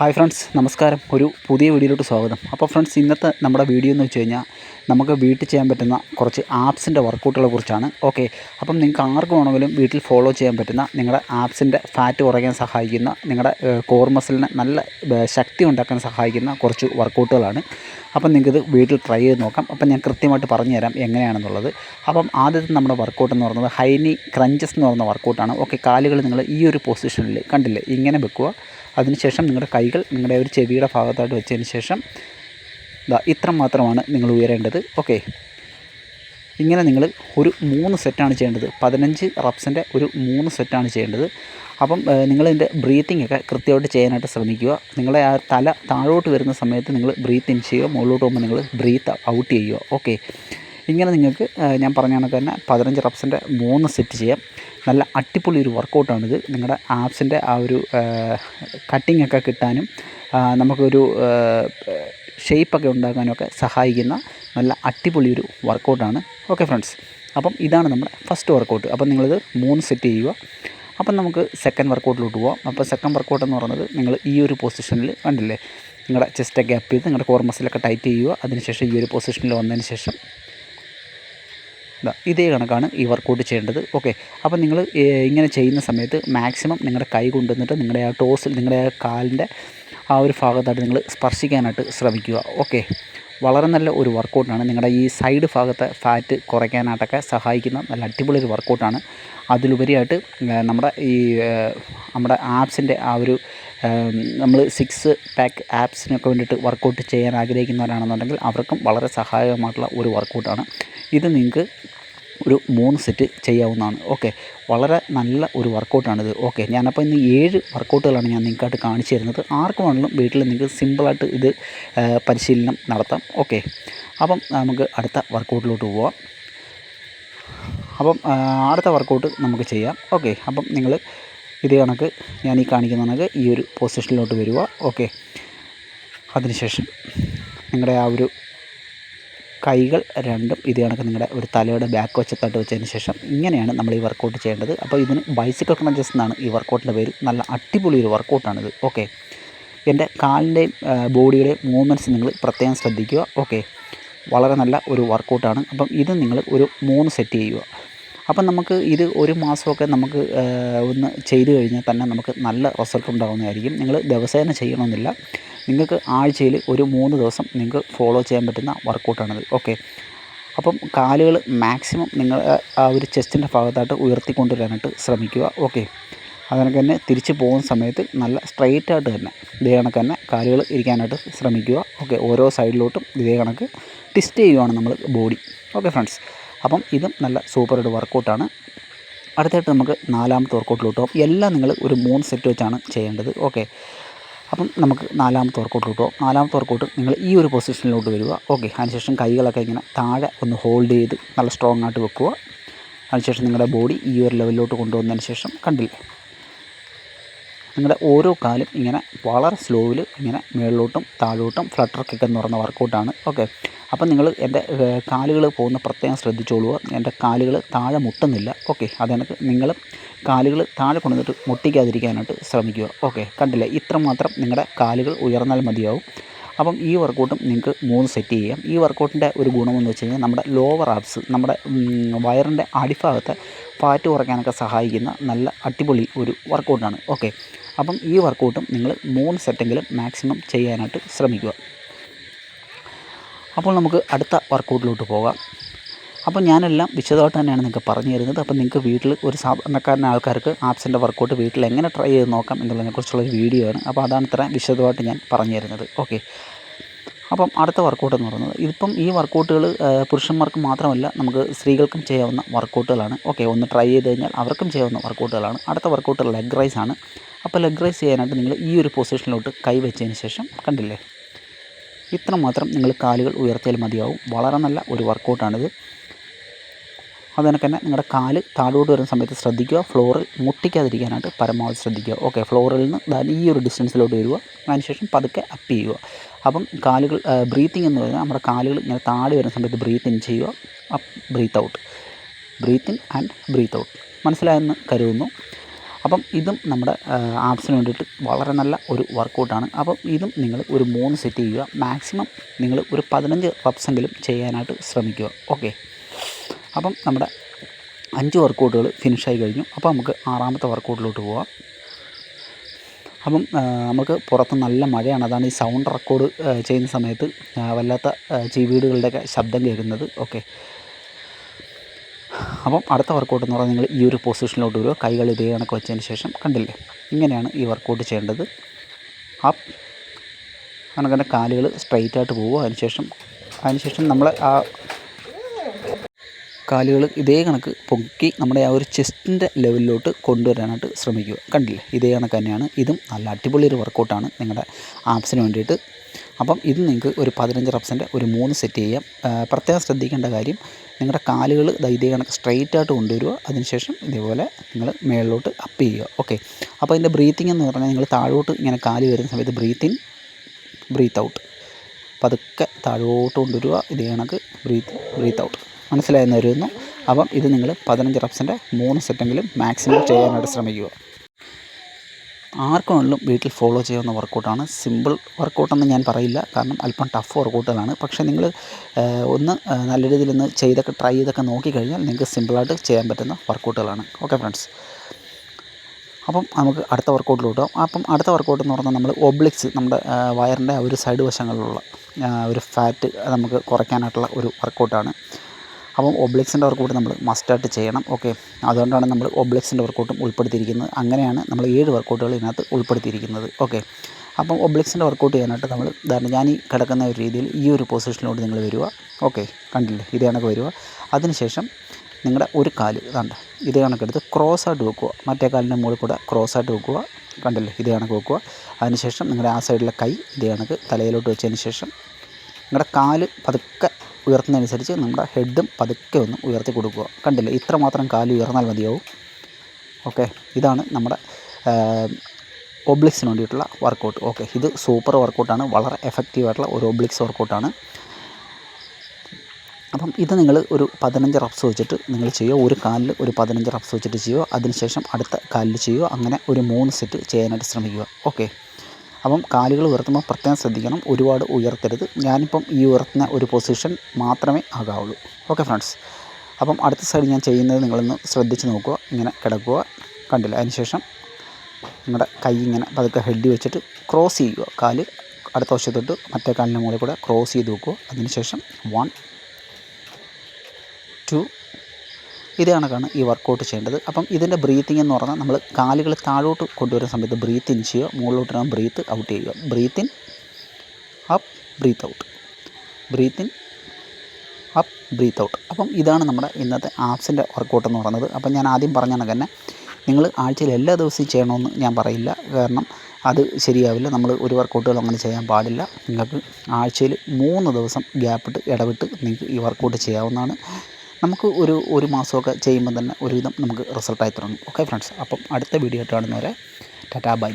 Hi friends നമസ്കാരം. ഒരു പുതിയ വീഡിയോയിലോട്ട് സ്വാഗതം. അപ്പോൾ ഫ്രണ്ട്സ് ഇന്നത്തെ നമ്മുടെ വീഡിയോ എന്ന് വെച്ച് കഴിഞ്ഞാൽ നമുക്ക് വീട്ടിൽ ചെയ്യാൻ പറ്റുന്ന കുറച്ച് ആപ്സിന്റെ വർക്കൗട്ടുകളെ കുറിച്ചാണ്. ഓക്കെ അപ്പം നിങ്ങൾക്ക് ആർക്ക് വേണമെങ്കിലും വീട്ടിൽ ഫോളോ ചെയ്യാൻ പറ്റുന്ന നിങ്ങളുടെ ആപ്സിന്റെ ഫാറ്റ് കുറയ്ക്കാൻ സഹായിക്കുന്ന നിങ്ങളുടെ കോർ മസിലിന് നല്ല ശക്തി ഉണ്ടാക്കാൻ സഹായിക്കുന്ന കുറച്ച് വർക്കൗട്ടുകളാണ് അപ്പം നിങ്ങൾക്കിത് വീട്ടിൽ ട്രൈ ചെയ്ത് നോക്കാം. അപ്പം ഞാൻ കൃത്യമായിട്ട് പറഞ്ഞു തരാം എങ്ങനെയാണെന്നുള്ളത്. അപ്പം ആദ്യത്തെ നമ്മുടെ വർക്കൗട്ട് എന്ന് പറയുന്നത് ഹൈനി ക്രഞ്ചസ് എന്ന് പറയുന്ന വർക്കൗട്ടാണ് ഓക്കെ കാലുകൾ നിങ്ങൾ ഈ ഒരു പൊസിഷനിൽ കണ്ടില്ലേ? ഇങ്ങനെ വെക്കുക. അതിനുശേഷം നിങ്ങളുടെ കൈകൾ നിങ്ങളുടെ ഒരു ചെവിയുടെ ഭാഗത്തായിട്ട് വെച്ചതിന് ശേഷം ഇതാ ഇത്ര മാത്രമാണ് നിങ്ങൾ ഉയരേണ്ടത്. ഓക്കെ ഇങ്ങനെ നിങ്ങൾ ഒരു മൂന്ന് സെറ്റാണ് ചെയ്യേണ്ടത്. പതിനഞ്ച് റപ്സിന്റെ ഒരു മൂന്ന് സെറ്റാണ് ചെയ്യേണ്ടത്. അപ്പം നിങ്ങളിതിന്റെ ബ്രീത്തിങ് ഒക്കെ കൃത്യമായിട്ട് ചെയ്യാനായിട്ട് ശ്രമിക്കുക. നിങ്ങളെ ആ തല താഴോട്ട് വരുന്ന സമയത്ത് നിങ്ങൾ ബ്രീത്ത് ഇൻ ചെയ്യുക. മുകളിലോട്ട് പോകുമ്പോൾ നിങ്ങൾ ബ്രീത്ത് ഔട്ട് ചെയ്യുക. ഓക്കെ ഇങ്ങനെ നിങ്ങൾക്ക് ഞാൻ പറഞ്ഞ കണക്ക് തന്നെ പതിനഞ്ച് റപ്സിന്റെ മൂന്ന് സെറ്റ് ചെയ്യാം. നല്ല അടിപൊളി ഒരു വർക്കൗട്ടാണിത് നിങ്ങളുടെ ആപ്സിന്റെ ആ ഒരു കട്ടിംഗ് ഒക്കെ കിട്ടാനും നമുക്കൊരു ഷേപ്പൊക്കെ ഉണ്ടാക്കാനൊക്കെ സഹായിക്കുന്ന നല്ല അടിപൊളി ഒരു വർക്കൗട്ടാണ് ഓക്കെ ഫ്രണ്ട്സ് അപ്പം ഇതാണ് നമ്മുടെ ഫസ്റ്റ് വർക്കൗട്ട് അപ്പം നിങ്ങളിത് മൂന്ന് സെറ്റ് ചെയ്യുക. അപ്പം നമുക്ക് സെക്കൻഡ് വർക്കൗട്ടിലോട്ട് പോവാം. അപ്പോൾ സെക്കൻഡ് വർക്കൗട്ട് എന്ന് പറയുന്നത് നിങ്ങൾ ഈ ഒരു പൊസിഷനിൽ കണ്ടില്ലേ? നിങ്ങളുടെ ചെസ്റ്റൊക്കെ അപ്പ് ചെയ്ത് നിങ്ങളുടെ കോർ മസിലൊക്കെ ടൈറ്റ് ചെയ്യുക. അതിനുശേഷം ഈ ഒരു പൊസിഷനിൽ വന്നതിന് ശേഷം ഇതേ കണക്കാണ് ഈ വർക്കൗട്ട് ചെയ്യേണ്ടത്. ഓക്കെ അപ്പോൾ നിങ്ങൾ ഇങ്ങനെ ചെയ്യുന്ന സമയത്ത് മാക്സിമം നിങ്ങളുടെ കൈ കൊണ്ടുവന്നിട്ട് നിങ്ങളുടെ ആ ടോസിൽ നിങ്ങളുടെ ആ കാലിന്റെ ആ ഒരു ഭാഗത്തായിട്ട് നിങ്ങൾ സ്പർശിക്കാനായിട്ട് ശ്രമിക്കുക. ഓക്കെ വളരെ നല്ല ഒരു വർക്കൗട്ടാണ് നിങ്ങളുടെ ഈ സൈഡ് ഭാഗത്തെ ഫാറ്റ് കുറയ്ക്കാനായിട്ടൊക്കെ സഹായിക്കുന്ന നല്ല അടിപൊളി ഒരു വർക്കൗട്ടാണ് അതിലുപരിയായിട്ട് നമ്മുടെ ഈ നമ്മുടെ ആപ്സിന്റെ ആ ഒരു നമ്മൾ സിക്സ് പാക്ക് ആപ്സിനൊക്കെ വേണ്ടിയിട്ട് വർക്കൗട്ട് ചെയ്യാൻ ആഗ്രഹിക്കുന്നവരാണെന്നുണ്ടെങ്കിൽ അവർക്കും വളരെ സഹായകമായിട്ടുള്ള ഒരു വർക്കൗട്ടാണ് ഇത് നിങ്ങൾക്ക് ഒരു മൂന്ന് സെറ്റ് ചെയ്യാവുന്നതാണ്. ഓക്കെ. വളരെ നല്ല ഒരു വർക്കൗട്ടാണിത്. ഓക്കെ. ഞാനപ്പോൾ ഇന്ന് ഏഴ് വർക്കൗട്ടുകളാണ് ഞാൻ നിങ്ങൾക്കായിട്ട് കാണിച്ചു തരുന്നത്. ആർക്ക് വേണമെങ്കിലും വീട്ടിൽ നിങ്ങൾക്ക് സിമ്പിളായിട്ട് ഇത് പരിശീലനം നടത്താം. ഓക്കെ. അപ്പം നമുക്ക് അടുത്ത വർക്കൗട്ടിലോട്ട് പോവാം. അപ്പം അടുത്ത വർക്കൗട്ട് നമുക്ക് ചെയ്യാം. ഓക്കെ. അപ്പം നിങ്ങൾ ഇതേ കണക്ക് ഞാൻ ഈ കാണിക്കുന്ന കണക്ക് ഈ ഒരു പൊസിഷനിലോട്ട് വരിക ഓക്കെ. അതിനുശേഷം നിങ്ങളുടെ ആ ഒരു കൈകൾ രണ്ടും ഇത് കണക്ക് നിങ്ങളുടെ ഒരു തലയുടെ ബാക്ക് വശത്തായിട്ട് വെച്ചതിന് ശേഷം ഇങ്ങനെയാണ് നമ്മൾ ഈ വർക്കൗട്ട് ചെയ്യേണ്ടത്. അപ്പോൾ ഇതിന് ബൈസിക്കിൾ ക്രഞ്ചസ് എന്നാണ് ഈ വർക്കൗട്ടിന്റെ പേര്. നല്ല അടിപൊളി ഒരു വർക്കൗട്ടാണിത് ഓക്കെ എന്റെ കാലിന്റെയും ബോഡിയുടെയും മൂവ്മെന്റ്സ് നിങ്ങൾ പ്രത്യേകം ശ്രദ്ധിക്കുക. ഓക്കെ വളരെ നല്ല ഒരു വർക്കൗട്ടാണ് അപ്പം ഇത് നിങ്ങൾ ഒരു മൂന്ന് സെറ്റ് ചെയ്യുക. അപ്പം നമുക്ക് ഇത് ഒരു മാസമൊക്കെ നമുക്ക് ഒന്ന് ചെയ്തു കഴിഞ്ഞാൽ തന്നെ നമുക്ക് നല്ല റിസൾട്ട് ഉണ്ടാകുന്നതായിരിക്കും നിങ്ങൾ ദിവസേന ചെയ്യണമെന്നില്ല. നിങ്ങൾക്ക് ആഴ്ചയിൽ ഒരു മൂന്ന് ദിവസം നിങ്ങൾക്ക് ഫോളോ ചെയ്യാൻ പറ്റുന്ന വർക്കൗട്ടാണിത് ഓക്കെ അപ്പം കാലുകൾ മാക്സിമം നിങ്ങൾ ആ ഒരു ചെസ്റ്റിന്റെ ഭാഗത്തായിട്ട് ഉയർത്തിക്കൊണ്ടുവരാനായിട്ട് ശ്രമിക്കുക. ഓക്കെ അതിനൊക്കെ തന്നെ തിരിച്ച് പോകുന്ന സമയത്ത് നല്ല സ്ട്രെയിറ്റ് ആയിട്ട് തന്നെ ഇതേ കണക്ക് തന്നെ കാലുകൾ ഇരിക്കാനായിട്ട് ശ്രമിക്കുക. ഓക്കെ ഓരോ സൈഡിലോട്ടും ഇതേ കണക്ക് ട്വിസ്റ്റ് ചെയ്യുകയാണ് നമ്മൾ ബോഡി ഓക്കെ ഫ്രണ്ട്സ് അപ്പം ഇതും നല്ല ഒരു വർക്കൗട്ടാണ് അടുത്തായിട്ട് നമുക്ക് നാലാമത്തെ വർക്കൗട്ടിലോട്ട് എല്ലാം നിങ്ങൾ ഒരു മൂന്ന് സെറ്റ് വെച്ചാണ് ചെയ്യേണ്ടത്. ഓക്കെ അപ്പം നമുക്ക് നാലാമത്തെ വർക്കൗട്ട് കിട്ടുമോ നാലാമത്തെ വർക്കൗട്ട് നിങ്ങൾ ഈ ഒരു പൊസിഷനിലോട്ട് വരിക. ഓക്കെ അതിനുശേഷം കൈകളൊക്കെ ഇങ്ങനെ താഴെ ഒന്ന് ഹോൾഡ് ചെയ്ത് നല്ല സ്ട്രോങ് ആയിട്ട് വെക്കുക. അതിനുശേഷം നിങ്ങളുടെ ബോഡി ഈ ഒരു ലെവലിലോട്ട് കൊണ്ടുവന്നതിന് ശേഷം കണ്ടില്ലേ? നിങ്ങളുടെ ഓരോ കാലും ഇങ്ങനെ വളരെ സ്ലോവിൽ ഇങ്ങനെ മുകളിലോട്ടും താഴോട്ടും ഫ്ലട്ടർ കിക്ക് എന്ന് പറയുന്ന വർക്കൗട്ടാണ് ഓക്കെ അപ്പം നിങ്ങൾ എന്റെ കാലുകൾ പോകുന്ന പ്രത്യേകം ശ്രദ്ധിച്ചോളുക. എന്റെ കാലുകൾ താഴെ മുട്ടുന്നില്ല. ഓക്കെ. അതെനിക്ക് നിങ്ങൾ കാലുകൾ താഴെ കൊണ്ടുവന്നിട്ട് മുട്ടിക്കാതിരിക്കാനായിട്ട് ശ്രമിക്കുക. ഓക്കെ. കണ്ടില്ലേ? ഇത്രമാത്രം നിങ്ങളുടെ കാലുകൾ ഉയർന്നാൽ മതിയാവും. അപ്പം ഈ വർക്കൗട്ടും നിങ്ങൾക്ക് മൂന്ന് സെറ്റ് ചെയ്യാം. ഈ വർക്കൗട്ടിന്റെ ഒരു ഗുണമെന്ന് വെച്ച് കഴിഞ്ഞാൽ നമ്മുടെ ലോവർ ആപ്സ് നമ്മുടെ വയറിന്റെ അടിഭാഗത്തെ ഫാറ്റ് കുറയ്ക്കാനൊക്കെ സഹായിക്കുന്ന നല്ല അടിപൊളി ഒരു വർക്കൗട്ടാണ് ഓക്കെ. അപ്പം ഈ വർക്കൗട്ടും നിങ്ങൾ മൂന്ന് സെറ്റെങ്കിലും മാക്സിമം ചെയ്യാനായിട്ട് ശ്രമിക്കുക. അപ്പോൾ നമുക്ക് അടുത്ത വർക്കൗട്ടിലോട്ട് പോകാം. അപ്പോൾ ഞാനെല്ലാം വിശദമായിട്ട് തന്നെയാണ് നിങ്ങൾക്ക് പറഞ്ഞു തരുന്നത്. അപ്പോൾ നിങ്ങൾക്ക് വീട്ടിൽ ഒരു സാധാരണക്കാരൻ ആൾക്കാർക്ക് ആപ്സിന്റെ വർക്കൗട്ട് വീട്ടിൽ എങ്ങനെ ട്രൈ ചെയ്ത് നോക്കാം എന്നുള്ളതിനെക്കുറിച്ചുള്ള ഒരു വീഡിയോ ആണ്. അപ്പോൾ അതാണ് ഇത്ര വിശദമായിട്ട് ഞാൻ പറഞ്ഞു തരുന്നത്. ഓക്കെ അപ്പം അടുത്ത വർക്കൗട്ട് എന്ന് പറയുന്നത്. ഇതിപ്പം ഈ വർക്കൗട്ടുകൾ പുരുഷന്മാർക്ക് മാത്രമല്ല നമുക്ക് സ്ത്രീകൾക്കും ചെയ്യാവുന്ന വർക്കൗട്ടുകളാണ് ഓക്കെ ഒന്ന് ട്രൈ ചെയ്ത് കഴിഞ്ഞാൽ അവർക്കും ചെയ്യാവുന്ന വർക്കൗട്ടുകളാണ് അടുത്ത വർക്കൗട്ട് ലെഗ് റൈസ് ആണ്. അപ്പോൾ ലെഗ് റൈസ് ചെയ്യാനായിട്ട് നിങ്ങൾ ഈ ഒരു പൊസിഷനിലോട്ട് കൈ വെച്ചതിന് ശേഷം കണ്ടില്ലേ? ഇത്ര മാത്രം നിങ്ങൾ കാലുകൾ ഉയർത്തിയാൽ മതിയാവും. വളരെ നല്ല ഒരു വർക്കൗട്ടാണിത്. അതിനൊക്കെ തന്നെ നിങ്ങളുടെ കാൽ താഴോട്ട് വരുന്ന സമയത്ത് ശ്രദ്ധിക്കുക. ഫ്ലോറിൽ മുട്ടിക്കാതിരിക്കാനായിട്ട് പരമാവധി ശ്രദ്ധിക്കുക. ഓക്കെ ഫ്ലോറിൽ നിന്ന് ഈ ഒരു ഡിസ്റ്റൻസിലോട്ട് വരിക. അതിനുശേഷം പതുക്കെ അപ്പ് ചെയ്യുക. അപ്പം കാലുകൾ ബ്രീത്തിങ് എന്ന് പറഞ്ഞാൽ നമ്മുടെ കാലുകൾ ഇങ്ങനെ താഴെ വരുന്ന സമയത്ത് ബ്രീത്ത് ഇൻ ചെയ്യുക. Up breathe out. Breathe in and breathe out. മനസ്സിലായെന്ന് കരുതുന്നു. അപ്പം ഇതും നമ്മുടെ ആപ്സിന് വേണ്ടിയിട്ട് വളരെ നല്ല ഒരു വർക്കൗട്ടാണ് അപ്പം ഇതും നിങ്ങൾ ഒരു മൂന്ന് സെറ്റ് ചെയ്യുക. മാക്സിമം നിങ്ങൾ ഒരു പതിനഞ്ച് റപ്സെങ്കിലും ചെയ്യാനായിട്ട് ശ്രമിക്കുക. ഓക്കെ അപ്പം നമ്മുടെ അഞ്ച് വർക്കൗട്ടുകൾ ഫിനിഷായി കഴിഞ്ഞു. അപ്പോൾ നമുക്ക് ആറാമത്തെ വർക്കൗട്ടിലോട്ട് പോവാം. അപ്പം നമുക്ക് പുറത്ത് നല്ല മഴയാണ്. അതാണ് ഈ സൗണ്ട് റെക്കോർഡ് ചെയ്യുന്ന സമയത്ത് വല്ലാത്ത ചീവീടുകളുടെയൊക്കെ ശബ്ദം കേൾക്കുന്നത്. ഓക്കെ അപ്പം അടുത്ത വർക്കൗട്ട് എന്ന് പറഞ്ഞാൽ നിങ്ങൾ ഈ ഒരു പൊസിഷനിലോട്ട് വരിക. കൈകൾ ഇതേ കണക്ക് വെച്ചതിന് ശേഷം കണ്ടില്ലേ? ഇങ്ങനെയാണ് ഈ വർക്കൗട്ട് ചെയ്യേണ്ടത്. അപ്പ് അങ്ങനെ കാലുകൾ സ്ട്രൈറ്റ് ആയിട്ട് പോവുക. അതിനുശേഷം അതിനുശേഷം നമ്മൾ ആ കാലുകൾ ഇതേ കണക്ക് പൊക്കി നമ്മുടെ ആ ഒരു ചെസ്റ്റിന്റെ ലെവലിലോട്ട് കൊണ്ടുവരാനായിട്ട് ശ്രമിക്കുക. കണ്ടില്ലേ? ഇതേ കണക്ക് തന്നെയാണ്. ഇതും നല്ല അടിപൊളി ഒരു വർക്കൗട്ടാണ് നിങ്ങളുടെ ആപ്സിന് വേണ്ടിയിട്ട് അപ്പം ഇത് നിങ്ങൾക്ക് ഒരു പതിനഞ്ച് റപ്സിന്റെ ഒരു മൂന്ന് സെറ്റ് ചെയ്യാം. പ്രത്യേകം ശ്രദ്ധിക്കേണ്ട കാര്യം നിങ്ങളുടെ കാലുകൾ ഇതേ കണക്ക് സ്ട്രെയിറ്റ് ആയിട്ട് കൊണ്ടുവരിക അതിനുശേഷം ഇതേപോലെ നിങ്ങൾ മേളിലോട്ട് അപ്പ് ചെയ്യുക. ഓക്കെ അപ്പോൾ അതിന്റെ ബ്രീത്തിങ് എന്ന് പറഞ്ഞാൽ നിങ്ങൾ താഴോട്ട് ഇങ്ങനെ കാൽ വരുന്ന സമയത്ത് ബ്രീത്ത് ഇൻ ബ്രീത്ത് ഔട്ട് പതുക്കെ താഴോട്ട് കൊണ്ടുവരിക ഇതേ കണക്ക് ബ്രീത്ത് ബ്രീത്ത് ഔട്ട് മനസ്സിലായെന്ന് വരുന്നു അപ്പം ഇത് നിങ്ങൾ പതിനഞ്ച് റപ്സിന്റെ മൂന്ന് സെറ്റെങ്കിലും മാക്സിമം ചെയ്യാനായിട്ട് ശ്രമിക്കുക. ആർക്കും വേണമെങ്കിലും വീട്ടിൽ ഫോളോ ചെയ്യാവുന്ന വർക്കൗട്ടാണ് സിമ്പിൾ വർക്കൗട്ടെന്ന് ഞാൻ പറയില്ല. കാരണം അല്പം ടഫ് വർക്കൗട്ടുകളാണ് പക്ഷേ നിങ്ങൾ ഒന്ന് നല്ല രീതിയിൽ ഒന്ന് ചെയ്തൊക്കെ ട്രൈ ചെയ്തൊക്കെ നോക്കിക്കഴിഞ്ഞാൽ നിങ്ങൾക്ക് സിമ്പിളായിട്ട് ചെയ്യാൻ പറ്റുന്ന വർക്കൗട്ടുകളാണ് ഓക്കെ ഫ്രണ്ട്സ് അപ്പം നമുക്ക് അടുത്ത വർക്കൗട്ടിലോട്ട് അപ്പം അടുത്ത വർക്കൗട്ട് എന്ന് പറഞ്ഞാൽ നമ്മൾ ഒബ്ലിക്സ് നമ്മുടെ വയറിന്റെ ഒരു സൈഡ് വശങ്ങളിലുള്ള ഒരു ഫാറ്റ് നമുക്ക് കുറയ്ക്കാനായിട്ടുള്ള ഒരു വർക്കൗട്ടാണ് അപ്പം ഒബ്ലിക്സിന്റെ വർക്കൗട്ട് നമ്മൾ മസ്റ്റായിട്ട് ചെയ്യണം ഓക്കെ അതുകൊണ്ടാണ് നമ്മൾ ഒബ്ലിക്സിന്റെ വർക്കൗട്ടും ഉൾപ്പെടുത്തിയിരിക്കുന്നത്. അങ്ങനെയാണ് നമ്മൾ ഏഴ് വർക്കൗട്ടുകൾ ഇതിനകത്ത് ഉൾപ്പെടുത്തിയിരിക്കുന്നത് ഓക്കെ അപ്പം ഒബ്ലിക്സിന്റെ വർക്കൗട്ട് ചെയ്യാനായിട്ട് നമ്മൾ ഉദാഹരണം ഞാൻ ഈ കിടക്കുന്ന ഒരു രീതിയിൽ ഈ ഒരു പൊസിഷനിലോട്ട് നിങ്ങൾ വരിക ഓക്കെ കണ്ടില്ലേ? ഇതേ കണക്ക് വരിക അതിനുശേഷം നിങ്ങളുടെ ഒരു കാൽ ഇതാണ്ട് ഇതേ കണക്കെടുത്ത് ക്രോസ് ആയിട്ട് വെക്കുക മറ്റേ കാലിന്റെ മുകളിൽ കൂടെ ക്രോസ് ആയിട്ട് വെക്കുക കണ്ടില്ലേ? ഇതേ കണക്ക് വെക്കുക അതിനുശേഷം നിങ്ങളുടെ ആ സൈഡിലെ കൈ ഇതേ കണക്ക് തലയിലോട്ട് വെച്ചതിന് ശേഷം നിങ്ങളുടെ കാൽ പതുക്കെ ഉയർത്തുന്നതനുസരിച്ച് നമ്മുടെ ഹെഡും പതുക്കെ ഒന്ന് ഉയർത്തി കൊടുക്കുക. കണ്ടില്ലേ? ഇത്ര മാത്രം കാൽ ഉയർന്നാൽ മതിയാവും. ഓക്കെ ഇതാണ് നമ്മുടെ ഒബ്ലിക്സിന് വേണ്ടിയിട്ടുള്ള വർക്കൗട്ട് ഓക്കെ ഇത് സൂപ്പർ വർക്കൗട്ടാണ് വളരെ എഫക്റ്റീവ് ആയിട്ടുള്ള ഒരു ഒബ്ലിക്സ് വർക്കൗട്ടാണ് അപ്പം ഇത് നിങ്ങൾ ഒരു പതിനഞ്ച് റപ്സ് വെച്ചിട്ട് നിങ്ങൾ ചെയ്യുക. ഒരു കാലിൽ ഒരു പതിനഞ്ച് റപ്സ് വെച്ചിട്ട് ചെയ്യുക. അതിനുശേഷം അടുത്ത കാലിൽ ചെയ്യുക. അങ്ങനെ ഒരു മൂന്ന് സെറ്റ് ചെയ്യാനായിട്ട് ശ്രമിക്കുക. ഓക്കെ അപ്പം കാലുകൾ ഉയർത്തുമ്പോൾ പ്രത്യേകം ശ്രദ്ധിക്കണം. ഒരുപാട് ഉയർത്തരുത്. ഞാനിപ്പം ഈ ഉയർത്തുന്ന ഒരു പൊസിഷൻ മാത്രമേ ആകാവുള്ളൂ. ഓക്കെ ഫ്രണ്ട്സ് അപ്പം അടുത്ത സൈഡ് ഞാൻ ചെയ്യുന്നത് നിങ്ങളൊന്ന് ശ്രദ്ധിച്ച് നോക്കുക. ഇങ്ങനെ കിടക്കുക. കണ്ടില്ല? അതിനുശേഷം നിങ്ങളുടെ കൈ ഇങ്ങനെ പതുക്കെ ഹെഡ് വെച്ചിട്ട് ക്രോസ് ചെയ്യുക. കാൽ അടുത്ത വശത്തോട്ട് മറ്റേ കാലിന്റെ മുകളിൽ കൂടെ ക്രോസ് ചെയ്ത് വെക്കുക. അതിനുശേഷം വൺ ടു ഇതേ കണക്കാണ് ഈ വർക്കൗട്ട് ചെയ്യേണ്ടത്. അപ്പം ഇതിന്റെ ബ്രീത്തിങ് എന്ന് പറഞ്ഞാൽ നമ്മൾ കാലുകൾ താഴോട്ട് കൊണ്ടുവരുന്ന സമയത്ത് ബ്രീത്ത് ഇൻ ചെയ്യുക മുകളിലോട്ട് ഇടാൻ ബ്രീത്ത് ഔട്ട് ചെയ്യുക. Breathe in up breathe out breathe in up breathe out അപ്പം ഇതാണ് നമ്മുടെ ഇന്നത്തെ ആപ്സിന്റെ വർക്കൗട്ട് എന്ന് പറയുന്നത്. അപ്പം ഞാൻ ആദ്യം പറഞ്ഞ തന്നെ നിങ്ങൾ ആഴ്ചയിൽ എല്ലാ ദിവസവും ചെയ്യണമെന്ന് ഞാൻ പറയില്ല. കാരണം അത് ശരിയാവില്ല. നമ്മൾ ഒരു വർക്കൗട്ടുകൾ അങ്ങനെ ചെയ്യാൻ പാടില്ല. നിങ്ങൾക്ക് ആഴ്ചയിൽ മൂന്ന് ദിവസം ഗ്യാപ്പിട്ട് ഇടവിട്ട് നിങ്ങൾക്ക് ഈ വർക്കൗട്ട് ചെയ്യാവുന്നതാണ്. നമുക്ക് ഒരു ഒരു മാസമൊക്കെ ചെയ്യുമ്പോൾ തന്നെ ഒരുവിധം നമുക്ക് റിസൾട്ടായി തുടങ്ങും. ഓക്കെ ഫ്രണ്ട്സ് അപ്പം അടുത്ത വീഡിയോ ആയിട്ട് കാണുന്നവരെ ടാറ്റാ ബൈ